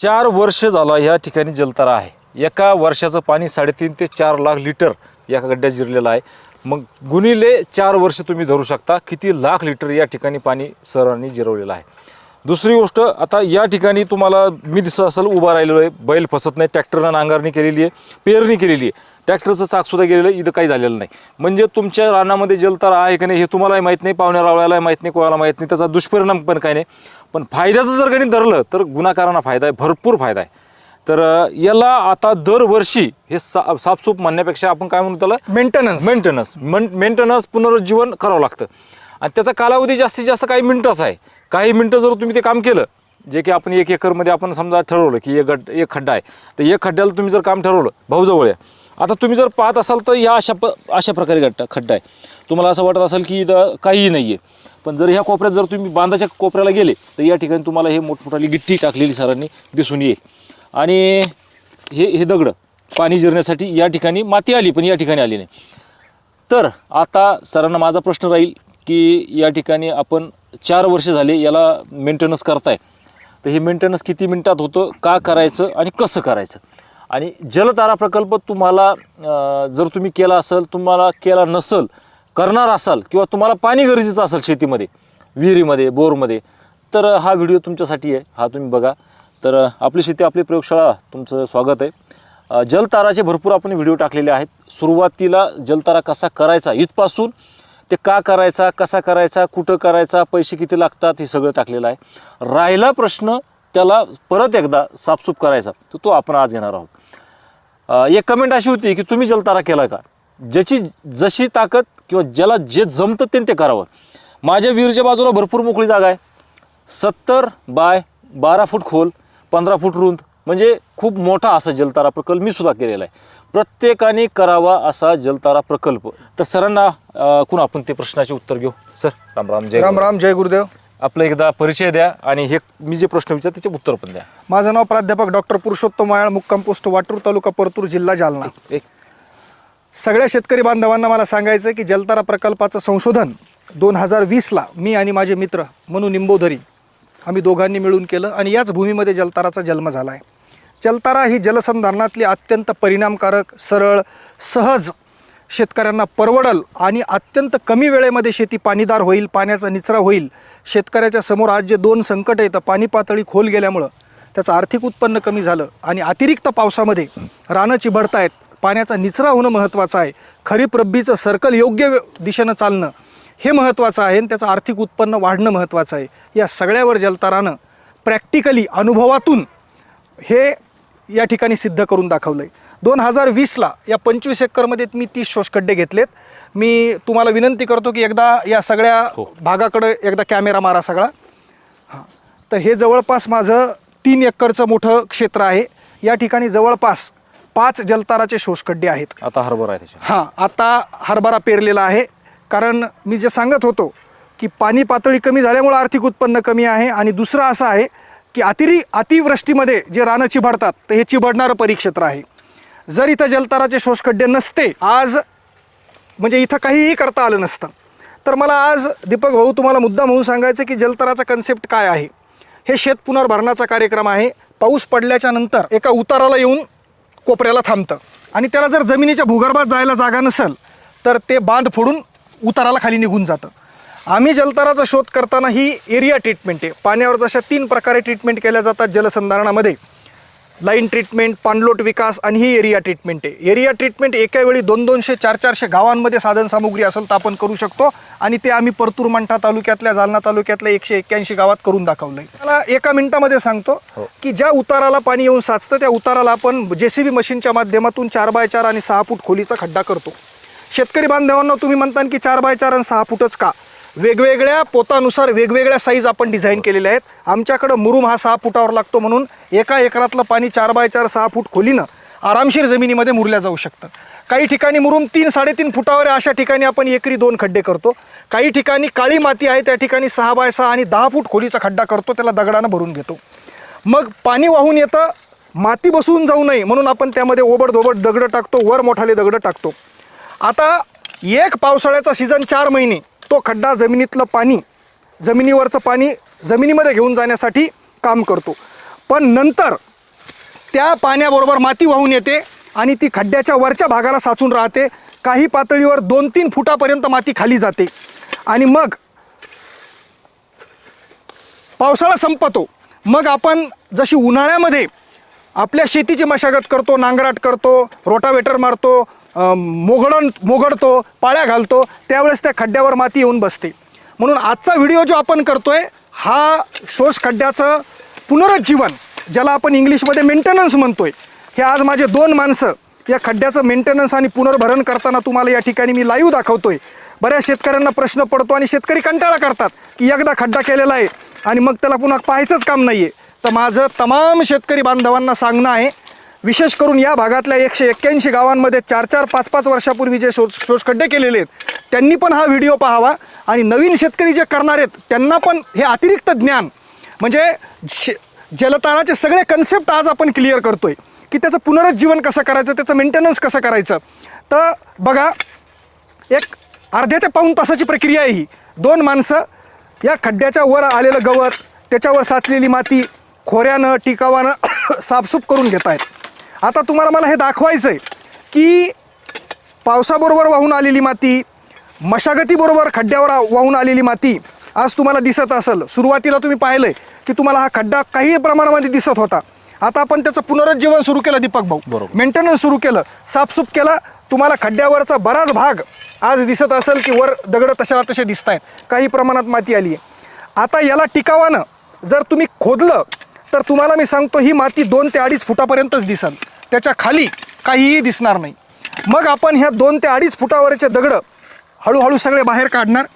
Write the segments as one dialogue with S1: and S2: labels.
S1: चार वर्ष झाला ह्या ठिकाणी जलतारा आहे. एका वर्षाचं पाणी साडेतीन ते चार लाख लिटर या गड्ड्यात जिरलेलं आहे. मग गुणिले चार वर्ष तुम्ही धरू शकता किती लाख लिटर या ठिकाणी पाणी सरांनी जिरवलेलं आहे. दुसरी गोष्ट आता या ठिकाणी तुम्हाला मी दिसत असेल उभा राहिलेलो आहे बैल फसत नाही ट्रॅक्टरनं नांगरणी केलेली आहे पेरणी केलेली आहे. ट्रॅक्टरचं चाकसुद्धा गेलेलं इथं काही झालेलं नाही. म्हणजे तुमच्या रानामध्ये जलतारा आहे की नाही हे तुम्हालाही माहीत नाही पाहुण्या रावळ्यालाही माहीत नाही कोणाला माहीत नाही त्याचा दुष्परिणाम पण काही नाही. पण फायद्याचं जर गणित धरलं तर गुन्हाकारांना फायदा आहे भरपूर फायदा आहे. तर याला आता दरवर्षी हे सा साफसूफ म्हणण्यापेक्षा आपण काय म्हणू त्याला?
S2: मेंटेनन्स
S1: मेंटेनन्स मेंटेनन्स पुनरुज्जीवन करावं लागतं. आणि त्याचा कालावधी जास्तीत जास्त काही मिनिटाचा आहे. काही मिनटं जर तुम्ही ते काम केलं जे की आपण एक एकरमध्ये आपण समजा ठरवलं की एक गड एक खड्डा आहे. तर एक खड्ड्याला तुम्ही जर काम ठरवलं भाऊजवळ आहे आता तुम्ही जर पाहत असाल तर या अशा प अशा प्रकारे खड्डा खड्डा आहे. तुम्हाला असं वाटत असेल की इथं काहीही नाही आहे पण जर ह्या कोपऱ्यात जर तुम्ही बांधाच्या कोपऱ्याला गेले तर या ठिकाणी तुम्हाला हे मोठमोठाली गिट्टी टाकलेली सरांनी दिसून येईल. आणि हे हे दगडं पाणी जिरण्यासाठी या ठिकाणी माती आली पण या ठिकाणी आली नाही. तर आता सरांना माझा प्रश्न राहील की या ठिकाणी आपण चार वर्ष झाले याला मेंटेनन्स करताय. तर हे मेंटेनन्स किती मिनटात होतं का करायचं आणि कसं करायचं? आणि जलतारा प्रकल्प तुम्हाला जर तुम्ही केला असेल तुम्हाला केला नसेल करणार असाल किंवा तुम्हाला पाणी गरजेचं असेल शेतीमध्ये विहिरीमध्ये बोरमध्ये तर हा व्हिडिओ तुमच्यासाठी आहे. हा तुम्ही बघा. तर आपली शेती आपली प्रयोगशाळा तुमचं स्वागत आहे. जलताराचे भरपूर आपण व्हिडिओ टाकलेले आहेत. सुरुवातीला जलतारा कसा करायचा इथपासून ते का करायचा कसा करायचा कुठं करायचा पैसे किती लागतात हे सगळं टाकलेलं आहे. राहिला प्रश्न त्याला परत एकदा साफसूफ करायचा. तर तो आपण आज घेणार आहोत. एक कमेंट अशी होती की तुम्ही जलतारा केला का? ज्याची जशी ताकद किंवा ज्याला जे जमतं ते ते करावं. माझ्या वीरच्या बाजूला भरपूर मोकळी जागा आहे. सत्तर बाय बारा फूट खोल पंधरा फूट रुंद म्हणजे खूप मोठा असा जलतारा प्रकल्प मी सुद्धा केलेला आहे. प्रत्येकाने करावा असा जलतारा प्रकल्प. तर सरांना कोण? आपण ते प्रश्नाचे उत्तर घेऊ. सर राम राम जय
S2: राम राम जय गुरुदेव.
S1: आपलं एकदा परिचय द्या आणि हे मी जे प्रश्न विचार त्याचे उत्तर पण द्या.
S2: माझं नाव प्राध्यापक डॉक्टर पुरुषोत्तम मायाळ मुक्काम पोस्ट वाटूर तालुका परतूर जिल्हा जालना.
S1: एक
S2: सगळ्या शेतकरी बांधवांना मला सांगायचं आहे की जलतारा प्रकल्पाचं संशोधन दोन हजार वीसला मी आणि माझे मित्र मनू निंबोधरी आम्ही दोघांनी मिळून केलं आणि याच भूमीमध्ये जलताराचा जन्म झाला आहे जलतारा ही जलसंधारणातली अत्यंत परिणामकारक सरळ सहज शेतकऱ्यांना परवडल आणि अत्यंत कमी वेळेमध्ये शेती पाणीदार होईल पाण्याचा निचरा होईल. शेतकऱ्याच्या समोर आज जे दोन संकट येतं पाणी पातळी खोल गेल्यामुळं त्याचं आर्थिक उत्पन्न कमी झालं आणि अतिरिक्त पावसामध्ये रानं चिबडतायत पाण्याचा निचरा होणं महत्त्वाचं आहे. खरीप रब्बीचं सर्कल योग्य दिशेनं चालणं हे महत्त्वाचं आहे आणि त्याचं आर्थिक उत्पन्न वाढणं महत्त्वाचं आहे. या सगळ्यावर जलतारानं प्रॅक्टिकली अनुभवातून हे या ठिकाणी सिद्ध करून दाखवलं आहे दोन हजार वीसला या पंचवीस एकरमध्ये मी तीस शोषखड्डे घेतलेत. मी तुम्हाला विनंती करतो की एकदा या सगळ्या
S1: हो.
S2: भागाकडे एकदा कॅमेरा मारा सगळा. हां. तर हे जवळपास माझं तीन एकरचं मोठं क्षेत्र आहे. या ठिकाणी जवळपास पाच जलताराचे शोषखड्डे आहेत.
S1: आता हरभरा आहे
S2: हां आता हरभरा पेरलेला आहे. कारण मी जे सांगत होतो की पाणी पातळी कमी झाल्यामुळं आर्थिक उत्पन्न कमी आहे आणि दुसरं असं आहे की अतिरी अतिवृष्टीमध्ये जे रानं चिबडतात तर हे चिबडणारं परिक्षेत्र आहे. जर इथं जलताराचे शोषखड्डे नसते आज म्हणजे इथं काहीही करता आलं नसतं. तर मला आज दीपक भाऊ तुम्हाला मुद्दा म्हणून सांगायचं की जलतराचा कन्सेप्ट काय आहे? हे शेत पुनर्भरणाचा कार्यक्रम आहे. पाऊस पडल्याच्या नंतर एका उताराला येऊन कोपऱ्याला थांबतं. आणि त्याला जर जमिनीच्या भूगर्भात जायला जागा नसेल तर ते बांध फोडून उताराला खाली निघून जातं. आम्ही जलताराचा शोध करताना ही एरिया ट्रीटमेंट आहे. पाण्यावर जशा तीन प्रकारे ट्रीटमेंट केल्या जातात जलसंधारणामध्ये. लाईन ट्रीटमेंट पाणलोट विकास आणि ही एरिया ट्रीटमेंट आहे. एरिया ट्रीटमेंट एका वेळी दोन दोनशे चार चारशे गावांमध्ये साधनसामुग्री असेल तर आपण करू शकतो. आणि ते आम्ही परतूर मंठा तालुक्यातल्या जालना तालुक्यातल्या एकशे एक्क्याऐंशी गावात करून दाखवलं आहे मला एका मिनिटामध्ये सांगतो की ज्या उताराला पाणी येऊन साचतं त्या उताराला आपण जे सी बी मशीनच्या माध्यमातून चार बाय चार आणि सहा फूट खोलीचा खड्डा करतो. शेतकरी बांधवांना तुम्ही म्हणता की चार बाय चार आणि सहा फूटच का? वेगवेगळ्या पोतानुसार वेगवेगळ्या साईज आपण डिझाईन केलेल्या आहेत. आमच्याकडं मुरुम हा सहा फुटावर लागतो म्हणून एका एकरातलं पाणी चार बाय चार सहा फूट खोलीनं आरामशीर जमिनीमध्ये मुरल्या जाऊ शकतं. काही ठिकाणी मुरुम तीन साडेतीन फुटावर आहे अशा ठिकाणी आपण एकरी दोन खड्डे करतो. काही ठिकाणी काळी माती आहे त्या ठिकाणी सहा बाय सहा आणि दहा फूट खोलीचा खड्डा करतो त्याला दगडानं भरून घेतो. मग पाणी वाहून येतं माती बसवून जाऊ नये म्हणून आपण त्यामध्ये ओबडधोबड दगडं टाकतो वर मोठाले दगडं टाकतो. आता एक पावसाळ्याचा सीझन चार महिने. तो खड्डा जमिनीतलं पाणी जमिनीवरचं पाणी जमिनीमध्ये घेऊन जाण्यासाठी काम करतो. पण नंतर त्या पाण्याबरोबर माती वाहून येते आणि ती खड्ड्याच्या वरच्या भागाला साचून राहते. काही पातळीवर दोन तीन फुटापर्यंत माती खाली जाते. आणि मग पावसाळा संपतो. मग आपण जशी उन्हाळ्यामध्ये आपल्या शेतीची मशागत करतो नांगराट करतो रोटावेटर मारतो मोघडण मोघडतो पाळ्या घालतो त्यावेळेस त्या खड्ड्यावर माती येऊन बसते. म्हणून आजचा व्हिडिओ जो आपण करतोय हा शोष खड्ड्याचं पुनरुज्जीवन ज्याला आपण इंग्लिशमध्ये मेंटेनन्स म्हणतोय हे आज माझे दोन माणसं या खड्ड्याचं मेंटेनन्स आणि पुनर्भरण करताना तुम्हाला या ठिकाणी मी लाईव्ह दाखवतोय. बऱ्याच शेतकऱ्यांना प्रश्न पडतो आणि शेतकरी कंटाळा करतात की एकदा खड्डा केलेला आहे आणि मग त्याला पुन्हा पाहायचंच काम नाही आहे तर माझं तमाम शेतकरी बांधवांना सांगणं आहे विशेष करून या भागातल्या एकशे एक्क्याऐंशी गावांमध्ये चार चार पाच पाच वर्षापूर्वी जे शोष शोषखड्डे केलेले आहेत त्यांनी पण हा व्हिडिओ पाहावा. आणि नवीन शेतकरी जे करणार आहेत त्यांना पण हे अतिरिक्त ज्ञान म्हणजे शे- जलताराचे सगळे कन्सेप्ट आज आपण क्लिअर करतोय की त्याचं पुनरुज्जीवन कसं करायचं त्याचं मेंटेनन्स कसं करायचं. तर बघा एक अर्ध्या ते पाऊण तासाची प्रक्रिया आहे ही. दोन माणसं या खड्ड्याच्या वर आलेलं गवत त्याच्यावर साचलेली माती खोऱ्यानं टिकावानं साफसूफ करून घेत आहेत आता तुम्हाला मला हे दाखवायचं आहे की पावसाबरोबर वाहून आलेली माती मशागतीबरोबर खड्ड्यावर वाहून आलेली माती आज तुम्हाला दिसत असेल. सुरुवातीला तुम्ही पाहिलंय की तुम्हाला हा खड्डा काही प्रमाणामध्ये दिसत होता. आता आपण त्याचं पुनरुज्जीवन सुरू केलं दीपक भाऊ.
S1: बरोबर.
S2: मेंटेनन्स सुरू केलं साफसूफ केलं. तुम्हाला खड्ड्यावरचा बराच भाग आज दिसत असेल की वर दगड तशाला तसे दिसत आहेत काही प्रमाणात माती आली आहे आता याला टिकावानं जर तुम्ही खोदलं तर तुम्हाला मी सांगतो ही माती दोन ते अडीच फुटापर्यंतच दिसेल. त्याच्याखाली काहीही दिसणार नाही. मग आपण ह्या दोन ते अडीच फुटावरचे दगडं हळूहळू सगळे बाहेर काढणार.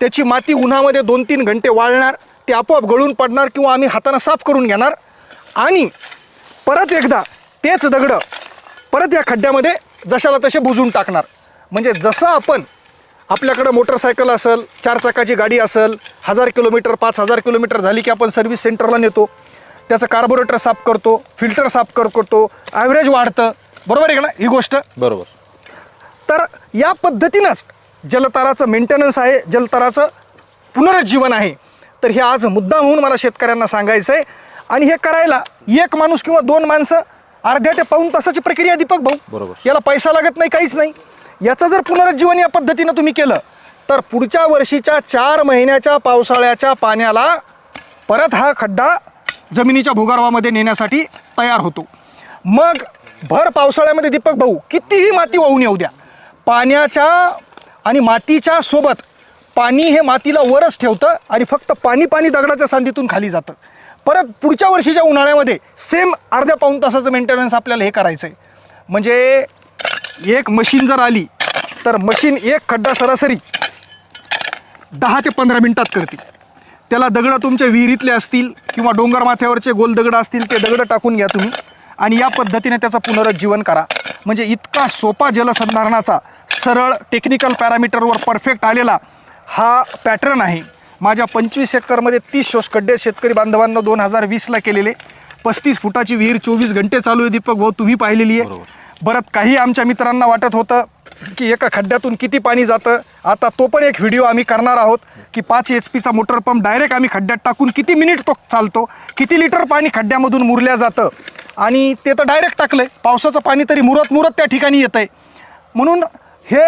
S2: त्याची माती उन्हामध्ये दोन तीन घंटे वाळणार. ते आपोआप गळून पडणार किंवा आम्ही हातानं साफ करून घेणार. आणि परत एकदा तेच दगडं परत या खड्ड्यामध्ये जशाला तसे बुजून टाकणार. म्हणजे जसं आपण आपल्याकडं मोटरसायकल असेल चार चाकाची गाडी असेल हजार किलोमीटर पाच हजार किलोमीटर झाली की आपण सर्व्हिस सेंटरला नेतो. त्याचं कार्बोरेटर साफ करतो फिल्टर साफ कर- करतो ॲव्हरेज वाढतं. बरोबर आहे का ना ही गोष्ट?
S1: बरोबर.
S2: तर या पद्धतीनंच जलताराचं मेंटेनन्स आहे जलताराचं पुनरुज्जीवन आहे. तर हे आज मुद्दा म्हणून मला शेतकऱ्यांना सांगायचं आहे आणि हे करायला एक माणूस किंवा दोन माणसं अर्ध्या ते पाऊण तासाची प्रक्रिया दीपक भाऊ.
S1: बरोबर.
S2: याला पैसा लागत नाही काहीच नाही. याचं जर पुनरुज्जीवन या पद्धतीनं तुम्ही केलं तर पुढच्या वर्षीच्या चार महिन्याच्या पावसाळ्याच्या पाण्याला परत हा खड्डा जमिनीच्या भूगर्भामध्ये नेण्यासाठी तयार होतो. मग भर पावसाळ्यामध्ये दीपक भाऊ कितीही माती वाहून येऊ द्या पाण्याच्या आणि मातीच्या सोबत पाणी हे मातीला वरच ठेवतं आणि फक्त पाणी पाणी दगडाच्या सांदीतून खाली जातं. परत पुढच्या वर्षीच्या उन्हाळ्यामध्ये सेम अर्ध्या पाऊण तासाचं मेंटेनन्स आपल्याला हे करायचं आहे म्हणजे एक मशीन जर आली तर मशीन एक खड्डा सरासरी दहा ते पंधरा मिनटात करते त्याला दगडं तुमच्या विहिरीतले असतील किंवा डोंगर माथ्यावरचे गोल दगड असतील ते दगडं टाकून घ्या तुम्ही. आणि या पद्धतीने त्याचं पुनरुज्जीवन करा. म्हणजे इतका सोपा जलसंधारणाचा सरळ टेक्निकल पॅरामीटरवर परफेक्ट आलेला हा पॅटर्न आहे. माझ्या पंचवीस एकरमध्ये तीस शोषखड्डे शेतकरी बांधवांना दोन हजार वीसला केलेले. पस्तीस फुटाची विहीर चोवीस घंटे चालू आहे दीपक भाऊ तुम्ही पाहिलेली आहे. बरं काही आमच्या मित्रांना वाटत होतं की एका खड्ड्यातून किती पाणी जातं? आता तो पण एक व्हिडिओ आम्ही करणार आहोत की पाच एच पीचा मोटर पंप डायरेक्ट आम्ही खड्ड्यात टाकून किती मिनिट तो चालतो किती लिटर पाणी खड्ड्यामधून मुरल्या जातं? आणि ते तर डायरेक्ट टाकलं आहे पावसाचं पाणी तरी मुरत मुरत त्या ठिकाणी येतं आहे म्हणून हे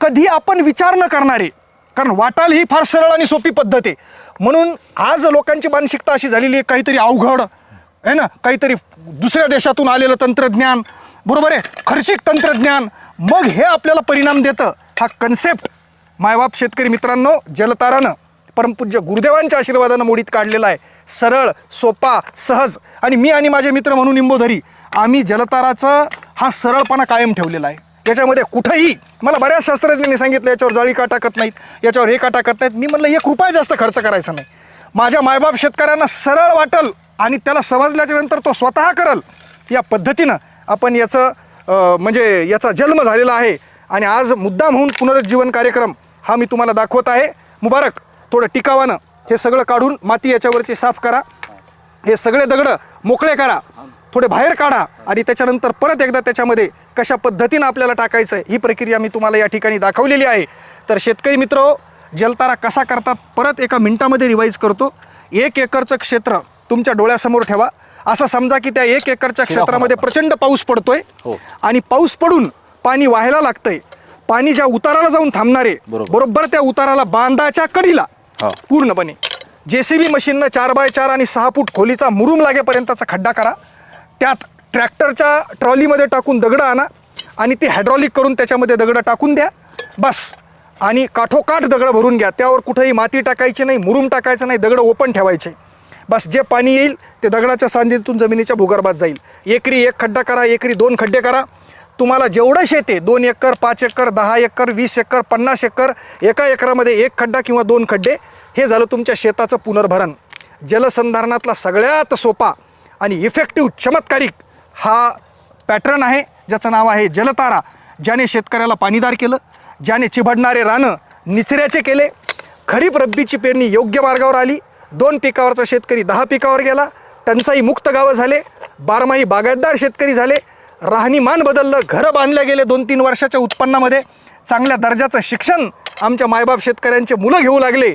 S2: कधी आपण विचार न करणारे कारण वाटाल ही फार सरळ आणि सोपी पद्धत आहे. म्हणून आज लोकांची मानसिकता अशी झालेली आहे काहीतरी अवघड आहे ना? काहीतरी दुसऱ्या देशातून आलेलं तंत्रज्ञान बरोबर आहे? खर्चिक तंत्रज्ञान मग हे आपल्याला परिणाम देतं. हा कन्सेप्ट मायबाप शेतकरी मित्रांनो जलतारानं परमपूज्य गुरुदेवांच्या आशीर्वादानं मोडीत काढलेला आहे. सरळ सोपा सहज. आणि मी आणि माझे मित्र म्हणून निंबोधरी आम्ही जलताराचं हा सरळपणा कायम ठेवलेला आहे. याच्यामध्ये कुठंही मला बऱ्याच शास्त्रज्ञांनी सांगितलं याच्यावर जाळी का टाकत नाहीत याच्यावर हे का टाकत नाहीत. मी म्हणलं हे रुपया जास्त खर्च करायचा नाही. माझ्या मायबाप शेतकऱ्यांना सरळ वाटल आणि त्याला समजल्याच्या नंतर तो स्वतः करल. या पद्धतीनं आपण याचं म्हणजे याचा जन्म झालेला आहे. आणि आज मुद्दा म्हणून पुनरुज्जीवन कार्यक्रम हा मी तुम्हाला दाखवत आहे. मुबारक थोडं टिकावानं हे सगळं काढून माती याच्यावरची साफ करा. हे सगळे दगडं मोकळे करा. थोडे बाहेर काढा आणि त्याच्यानंतर परत एकदा त्याच्यामध्ये कशा पद्धतीनं आपल्याला टाकायचं आहे ही प्रक्रिया मी तुम्हाला या ठिकाणी दाखवलेली आहे. तर शेतकरी मित्र जलतारा कसा करतात? परत एका मिनटामध्ये रिवाईज करतो. एक एकरचं क्षेत्र तुमच्या डोळ्यासमोर ठेवा. असं समजा की त्या एक एकरच्या
S1: हिरा
S2: क्षेत्रामध्ये
S1: होणार.
S2: प्रचंड पाऊस पडतोय
S1: हो.
S2: आणि पाऊस पडून पाणी व्हायला लागतंय पाणी ज्या उताराला जाऊन थांबणारे
S1: बरोबर.
S2: बरोबर त्या उताराला बांधाच्या कडीला
S1: हा.
S2: पूर्णपणे जेसीबी मशीननं चार बाय चार आणि सहा फूट खोलीचा मुरुम लागेपर्यंतचा खड्डा करा त्यात ट्रॅक्टरच्या ट्रॉलीमध्ये टाकून दगडं आणा आणि ती हायड्रॉलिक करून त्याच्यामध्ये दगडं टाकून द्या बस आणि काठोकाठ दगडं भरून घ्या त्यावर कुठेही माती टाकायची नाही मुरुम टाकायचं नाही दगडं ओपन ठेवायचे बस जे पाणी येईल ते दगडाच्या सांधीतून जमिनीच्या भूगर्भात जाईल. एकरी एक खड्डा करा एकरी दोन खड्डे करा. तुम्हाला जेवढं शेत आहे दोन एकर पाच एकर दहा एकर वीस एकर पन्नास एकर एका एकरामध्ये एक खड्डा किंवा दोन खड्डे हे झालं तुमच्या शेताचं पुनर्भरण. जलसंधारणातला सगळ्यात सोपा आणि इफेक्टिव्ह चमत्कारिक हा पॅटर्न आहे ज्याचं नाव आहे जलतारा. ज्याने शेतकऱ्याला पाणीदार केलं ज्याने चिबडणारे रानं निचऱ्याचे केले खरीप रब्बीची पेरणी योग्य मार्गावर आली दोन पिकावरचा शेतकरी दहा पिकावर गेला टंचाई मुक्त गावं झाले बारमाही बागायतदार शेतकरी झाले राहणीमान बदललं घरं बांधल्या गेले दोन तीन वर्षाच्या उत्पन्नामध्ये. चांगल्या दर्जाचं शिक्षण आमच्या मायबाप शेतकऱ्यांचे मुलं घेऊ लागले.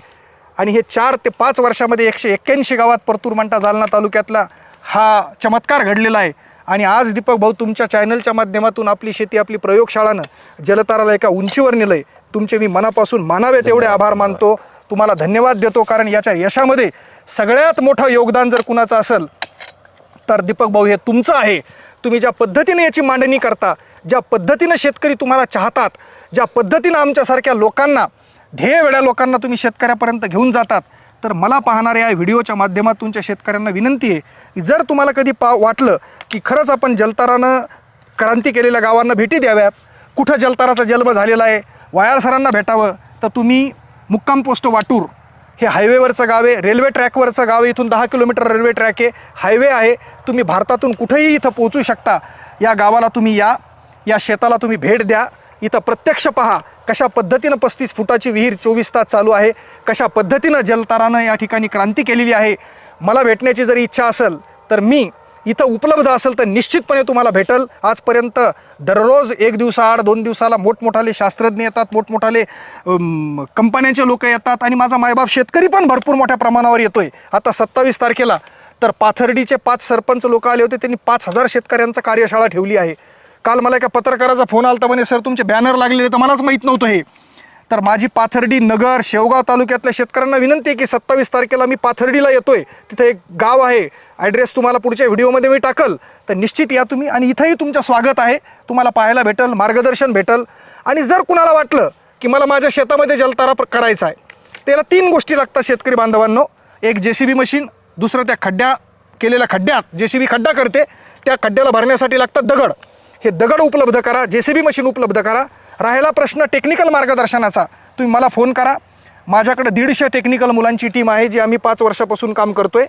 S2: आणि हे चार ते पाच वर्षामध्ये एकशे एक्क्याऐंशी गावात परतूर मंटा जालना तालुक्यातला हा चमत्कार घडलेला आहे. आणि आज दीपक भाऊ तुमच्या चॅनलच्या माध्यमातून आपली शेती आपली प्रयोगशाळानं जलताराला एका उंचीवर नेलंय. तुमचे मी मनापासून मानावे तेवढे आभार मानतो. तुम्हाला धन्यवाद देतो कारण याच्या यशामध्ये सगळ्यात मोठं योगदान जर कुणाचं असेल तर दीपक भाऊ हे तुमचं आहे. तुम्ही ज्या पद्धतीने याची मांडणी करता ज्या पद्धतीनं शेतकरी तुम्हाला चाहतात ज्या पद्धतीनं आमच्यासारख्या लोकांना ध्येय वेळ्या लोकांना तुम्ही शेतकऱ्यापर्यंत घेऊन जातात तर मला पाहणाऱ्या या व्हिडिओच्या माध्यमातूनच्या शेतकऱ्यांना विनंती आहे की जर तुम्हाला कधी पा वाटलं की खरंच आपण जलतारानं क्रांती केलेल्या गावांना भेटी द्याव्यात कुठं जलताराचा जन्म झालेला आहे वायाळ सरांना भेटावं तर तुम्ही मुक्काम पोस्ट वाटूर. हे हायवेवरचं गाव आहे. रेल्वे ट्रॅकवरचं गाव आहे. इथून दहा किलोमीटर रेल्वे ट्रॅक आहे. हायवे आहे. तुम्ही भारतातून कुठेही इथं पोहोचू शकता. या गावाला तुम्ही या. या शेताला तुम्ही भेट द्या. इथं प्रत्यक्ष पहा. कशा पद्धतीनं पस्तीस फुटाची विहीर चोवीस तास चालू आहे. कशा पद्धतीनं जलतारानं या ठिकाणी क्रांती केलेली आहे. मला भेटण्याची जरी इच्छा असेल तर मी इथं उपलब्ध असेल तर निश्चितपणे तुम्हाला भेटल. आजपर्यंत दररोज एक दिवसाआड दोन दिवसाला मोठमोठाले शास्त्रज्ञ येतात मोठमोठाले कंपन्यांचे लोक येतात आणि माझा मायबाप शेतकरी पण भरपूर मोठ्या प्रमाणावर येतोय. आता सत्तावीस तारखेला तर पाथर्डीचे पाच सरपंच लोक आले होते त्यांनी पाच हजार शेतकऱ्यांचा कार्यशाळा ठेवली आहे. काल मला एका पत्रकाराचा फोन आला म्हणे सर तुमचे बॅनर लागलेले तर मलाच माहीत नव्हतं हे. तर माझी पाथर्डी नगर शेवगाव तालुक्यातल्या शेतकऱ्यांना विनंती आहे की सत्तावीस तारखेला मी पाथर्डीला येतोय. तिथं एक गाव आहे. ॲड्रेस तुम्हाला पुढच्या व्हिडिओमध्ये मी टाकल. तर निश्चित या तुम्ही आणि इथंही तुमचं स्वागत आहे. तुम्हाला पाहायला भेटल मार्गदर्शन भेटल. आणि जर कुणाला वाटलं की मला माझ्या शेतामध्ये जलतारा करायचा आहे त्याला तीन गोष्टी लागतात शेतकरी बांधवांनो. एक जे सी बी मशीन दुसरं त्या खड्ड्या केलेल्या खड्ड्यात जे सी बी खड्डा करते. त्या खड्ड्याला भरण्यासाठी लागतात दगड. हे दगड उपलब्ध करा जे सी बी मशीन उपलब्ध करा. राहिला प्रश्न टेक्निकल मार्गदर्शनाचा. तुम्ही मला फोन करा. माझ्याकडे दीडशे टेक्निकल मुलांची टीम आहे जी आम्ही पाच वर्षापासून काम करतो आहे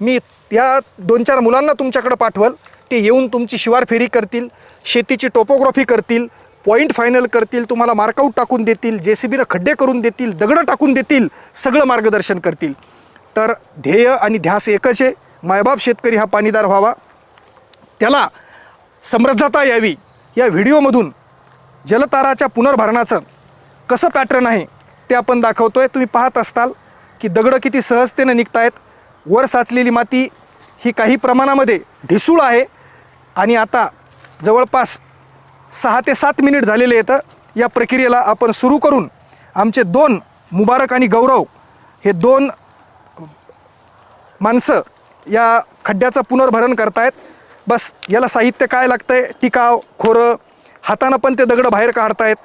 S2: मी या दोन चार मुलांना तुमच्याकडे पाठवल. ते येऊन तुमची शिवार फेरी करतील शेतीची टोपोग्राफी करतील पॉईंट फायनल करतील तुम्हाला मार्कआउट टाकून देतील जे सी बीनं खड्डे करून देतील दगडं टाकून देतील सगळं मार्गदर्शन करतील. तर ध्येय आणि ध्यास एकच आहे. मायबाप शेतकरी हा पाणीदार व्हावा. त्याला समृद्धता यावी. या व्हिडिओमधून जलताराच्या पुनर्भरणाचं कसं पॅटर्न आहे ते आपण दाखवतो आहे तुम्ही पाहत असताल की दगडं किती सहजतेनं निघत आहेत वर साचलेली माती ही काही प्रमाणामध्ये ढिसूळ आहे. आणि आता जवळपास सहा ते सात मिनिट झालेले येतं या प्रक्रियेला आपण सुरू करून आमचे दोन मुबारक आणि गौरव हे दोन माणसं या खड्ड्याचं पुनर्भरण करतायत. बस याला साहित्य काय लागतं आहे टिकाव खोरं हातानं पण ते दगडं बाहेर काढतायत.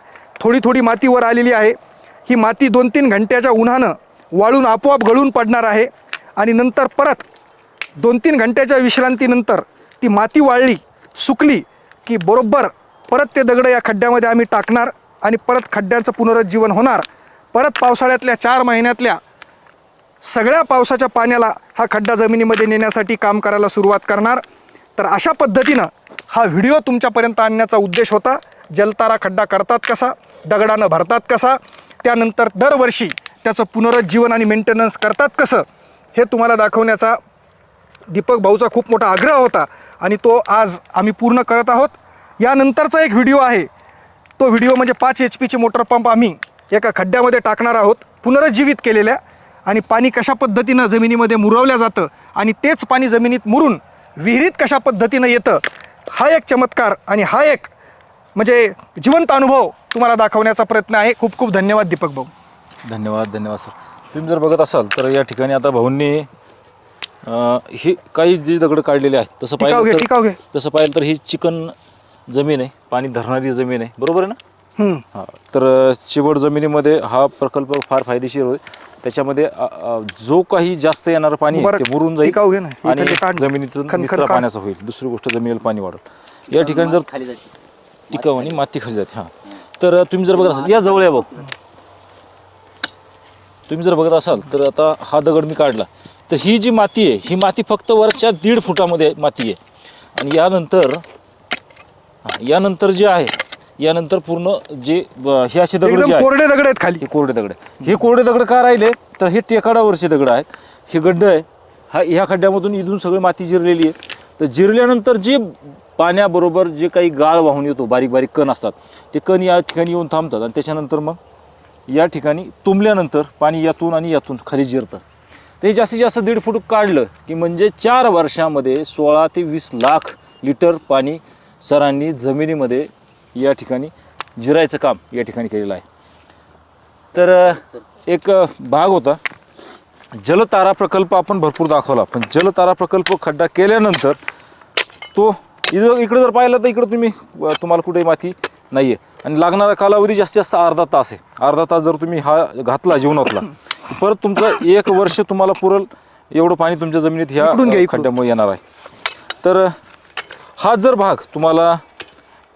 S2: थोडी थोडी माती वर आलेली आहे. ही माती दोन तीन घंट्याच्या उन्हानं वाळून आपोआप गळून पडणार आहे. आणि नंतर परत दोन तीन घंट्याच्या विश्रांतीनंतर ती माती वाळली सुकली की बरोबर परत ते दगडं या खड्ड्यामध्ये आम्ही टाकणार आणि परत खड्ड्यांचं पुनरुज्जीवन होणार. परत पावसाळ्यातल्या चार महिन्यातल्या सगळ्या पावसाच्या पाण्याला हा खड्डा जमिनीमध्ये नेण्यासाठी काम करायला सुरुवात करणार. तर अशा पद्धतीनं हा व्हिडिओ तुमच्यापर्यंत आणण्याचा उद्देश होता. जलतारा खड्डा करतात कसा दगडानं भरतात कसा त्यानंतर दरवर्षी त्याचं पुनरुज्जीवन आणि मेंटेनन्स करतात कसं हे तुम्हाला दाखवण्याचा दीपक भाऊचा खूप मोठा आग्रह होता आणि तो आज आम्ही पूर्ण करत आहोत. यानंतरचा एक व्हिडिओ आहे. तो व्हिडिओ म्हणजे पाच एच पीचे मोटर पंप आम्ही एका खड्ड्यामध्ये टाकणार आहोत पुनरुज्जीवित केलेल्या आणि पाणी कशा पद्धतीनं जमिनीमध्ये मुरवल्या जातं आणि तेच पाणी जमिनीत मुरून विहिरीत कशा पद्धतीनं येतं हा एक चमत्कार आणि हा एक म्हणजे जिवंत अनुभव तुम्हाला दाखवण्याचा प्रयत्न आहे. खूप खूप धन्यवाद दीपक भाऊ.
S1: धन्यवाद धन्यवाद सर. तुम्ही जर बघत असाल तर या ठिकाणी आता भाऊंनी ही काही जी दगड काढलेली आहेत तसं पाहिलं तर तसं पाहिलं तर ही चिकन जमीन आहे पाणी धरणारी जमीन आहे. बरोबर आहे ना. हा तर अ, चिबड जमिनीमध्ये हा प्रकल्प फार फायदेशीर होईल. त्याच्यामध्ये अ, अ, जो काही जास्त येणारं पाणी आहे,
S2: बरं,
S1: ते बुरून जाईल
S2: टिकाऊ घे ना. हे
S1: आणि
S2: काढ.
S1: जमिनीतून
S2: खणखण
S1: निचरा
S2: काढ.
S1: पाण्याचा होईल दुसरी गोष्ट जमिनीला पाणी वाढेल या ठिकाणी जर
S3: खाली जाते
S1: टिकाऊ आणि माती खाली जाते हां तर तुम्ही जर बघत असाल या जवळ या बघ तुम्ही जर बघत असाल तर आता हा दगड मी काढला तर ही जी माती आहे ही माती फक्त वरच्या दीड फुटामध्ये माती आहे आणि यानंतर हा, यानंतर जे आहे यानंतर पूर्ण जे ब- हे असे दगड जे
S2: एकदम
S1: आहेत
S2: कोरडे दगड आहेत खाली.
S1: हे कोरडे दगड. आहे हे कोरडे दगड का राहिले? तर हे टेकाडावरचे दगड आहेत. हे गड्ड आहे. हा ह्या खड्ड्यामधून इथून सगळी माती जिरलेली आहे. तर जिरल्यानंतर जे पाण्याबरोबर जे काही गाळ वाहून येतो बारीक बारीक कण असतात ते कण या ठिकाणी येऊन थांबतात आणि त्याच्यानंतर मग या ठिकाणी तुंबल्यानंतर पाणी यातून आणि यातून खाली जिरतं. हे जास्तीत जास्त दीड फूट काढलं की म्हणजे चार वर्षामध्ये सोळा ते वीस लाख लिटर पाणी सरांनी जमिनीमध्ये या ठिकाणी जिरायचं काम या ठिकाणी केलेलं आहे. तर एक भाग होता. जलतारा प्रकल्प आपण भरपूर दाखवला पण जलतारा प्रकल्प खड्डा केल्यानंतर तो इथं इकडं जर पाहिलं तर इकडं तुम्ही तुम्हाला कुठे माती नाही आहे आणि लागणारा कालावधी जास्तीत जास्त अर्धा तास आहे. अर्धा तास जर तुम्ही हा घातला जीवनातला परत तुमचं एक वर्ष तुम्हाला पुरल एवढं पाणी तुमच्या जमिनीत ह्या. खड्ड्यामुळे येणार आहे. तर हा जर भाग तुम्हाला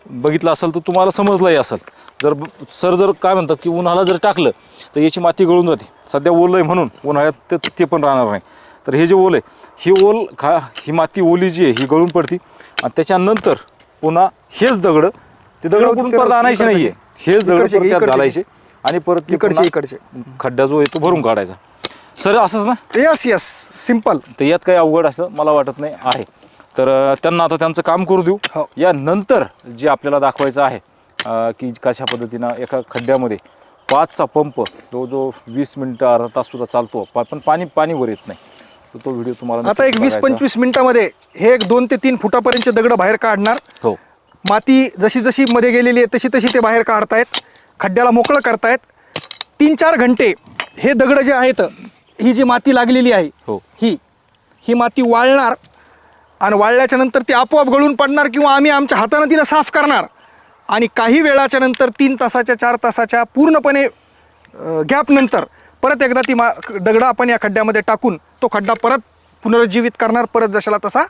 S1: बघितला असेल तर तुम्हाला समजलाही असेल. जर सर जर काय म्हणतात की उन्हाला जर टाकलं तर याची माती गळून जाते. सध्या ओलं आहे म्हणून उन्हाळ्यात ते ते पण राहणार नाही. तर हे जे ओल आहे ही ओल खा ही माती ओली जी आहे ही गळून पडते. आणि त्याच्यानंतर पुन्हा हेच दगड ते दगड कुठून परत आणायचे
S2: इकडचे-
S1: नाहीये. हेच दगड परत त्यात घालायचे आणि परत
S2: इकडचे- इकडचे.
S1: खड्डा जो आहे तो भरून काढायचा. सर असंच ना?
S2: येस येस सिंपल
S1: तर यात काही अवघड असं मला वाटत नाही आहे. तर त्यांना आता त्यांचं काम करू देऊ.
S2: हो.
S1: यानंतर जे आपल्याला दाखवायचं आहे अं, की कशा पद्धतीनं एका खड्ड्यामध्ये पाचचा पंप जो जो वीस मिनटं अर्धा तास सुद्धा चालतो पा- पण पाणी पाणी वर येत नाही. तर तो व्हिडिओ तुम्हाला
S2: आता एक वीस
S1: बघायचा.
S2: पंचवीस मिनिटामध्ये हे एक दोन ते तीन फुटापर्यंतचे दगड बाहेर काढणार.
S1: हो.
S2: माती जशी जशी मध्ये गेलेली आहे तशी तशी ते बाहेर काढतायत. खड्ड्याला मोकळं करतायत. तीन चार घंटे हे दगड जे आहेत ही जी माती लागलेली आहे
S1: हो.
S2: ही ही माती वाळणार. आणि वाळल्याच्या नंतर ती आपोआप गळून पडणार किंवा आम्ही आमच्या हातानं तिला साफ करणार. आणि काही वेळाच्या नंतर तीन तासाच्या चार तासाच्या पूर्णपणे गॅप नंतर परत एकदा ती मा दगडं आपण या खड्ड्यामध्ये टाकून तो खड्डा परत पुनरुज्जीवित करणार परत जशाला तसा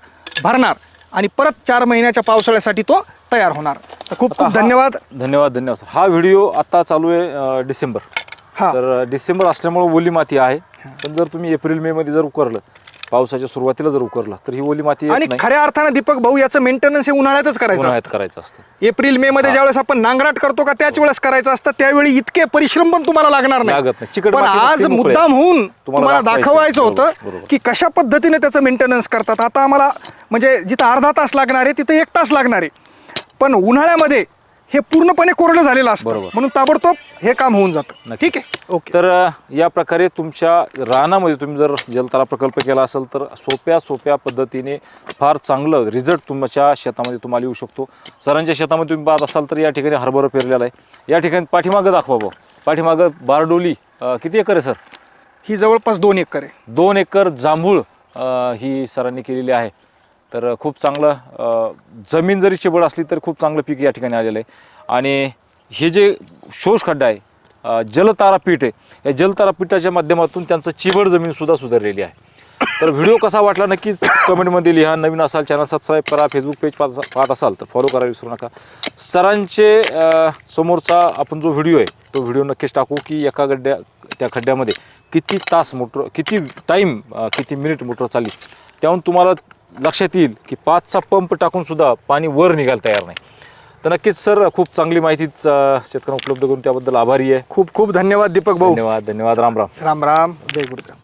S2: भरणार आणि परत चार महिन्याच्या पावसाळ्यासाठी तो तयार होणार. तर खूप खूप धन्यवाद.
S1: धन्यवाद धन्यवाद सर. हा व्हिडिओ आता चालू आहे डिसेंबर.
S2: हा.
S1: तर डिसेंबर असल्यामुळे ओली माती आहे. पण जर तुम्ही एप्रिल मे मध्ये जर उकरलं पावसाच्या सुरुवातीला जर उकरलं तर ही ओली माती येत
S2: आणि
S1: नाही
S2: खऱ्या अर्थानं दीपक भाऊ याचं मेंटेनन्स हे उन्हाळ्यातच करायचं
S1: उन्हाळ्यात
S2: असतं
S1: करायचं असतं
S2: एप्रिल मे मध्ये ज्यावेळेस आपण नांगराट करतो का त्याच वेळेस करायचं असतं त्यावेळी इतके परिश्रम पण तुम्हाला लागणार
S1: लागत
S2: नाही
S1: नाही. चिकट
S2: पण
S1: माती
S2: आज
S1: मोकळी
S2: मुद्दाम. होऊन
S1: तुम्हाला
S2: तुम्हाला
S1: दाखवायचं.
S2: दाखवायचं
S1: बरोबर,
S2: होतं
S1: बरोबर.
S2: की कशा पद्धतीने त्याचं मेंटेनन्स करतात आता आम्हाला म्हणजे जिथं अर्धा तास लागणार आहे तिथं एक तास लागणार आहे पण उन्हाळ्यामध्ये हे पूर्णपणे कोरडं झालेलं असतं
S1: बरोबर.
S2: म्हणून ताबडतोब हे काम होऊन जातं. ठीक आहे? ओके.
S1: तर या प्रकारे तुमच्या रानामध्ये तुम्ही जर जलतारा प्रकल्प केला असेल तर सोप्या सोप्या पद्धतीने फार चांगलं रिझल्ट तुमच्या शेतामध्ये तुम्हाला येऊ शकतो. सरांच्या शेतामध्ये तुम्ही पाहत असाल तर या ठिकाणी हरभरा पेरलेला आहे. या ठिकाणी पाठीमागं दाखवा भाऊ पाठीमागं बारडोली किती एकर आहे सर?
S2: ही जवळपास दोन एकर आहे.
S1: दोन एकर जांभूळ अ, ही सरांनी केलेली आहे. तर खूप चांगलं अ, जमीन जरी चिबड असली तर खूप चांगलं पीक या ठिकाणी आलेलं आहे. आणि हे जे शोष खड्डा आहे जलतारापीठ आहे या जलतारापीठाच्या माध्यमातून त्यांचं चिबड जमीनसुद्धा सुधारलेली आहे. तर व्हिडिओ कसा वाटला नक्कीच कमेंटमध्ये लिहा. नवीन असाल चॅनल सबस्क्राईब करा. फेसबुक पेज पाहत पाहत असाल तर फॉलो करायला विसरू नका. सरांचे समोरचा आपण जो व्हिडिओ आहे तो व्हिडिओ नक्कीच टाकू की एका गड्ड्या त्या खड्ड्यामध्ये किती तास मोटर किती टाईम किती मिनिट मोटर चालली. त्याहून तुम्हाला लक्षात येईल की पाचचा पंप टाकूनसुद्धा पाणी वर निघायला तयार नाही. तर नक्कीच सर खूप चांगली माहिती शेतकऱ्यांना उपलब्ध करून त्याबद्दल आभारी आहे.
S2: खूप खूप धन्यवाद दीपक भाऊ.
S1: धन्यवाद धन्यवाद. राम राम.
S2: राम राम. जय गुरुदेव.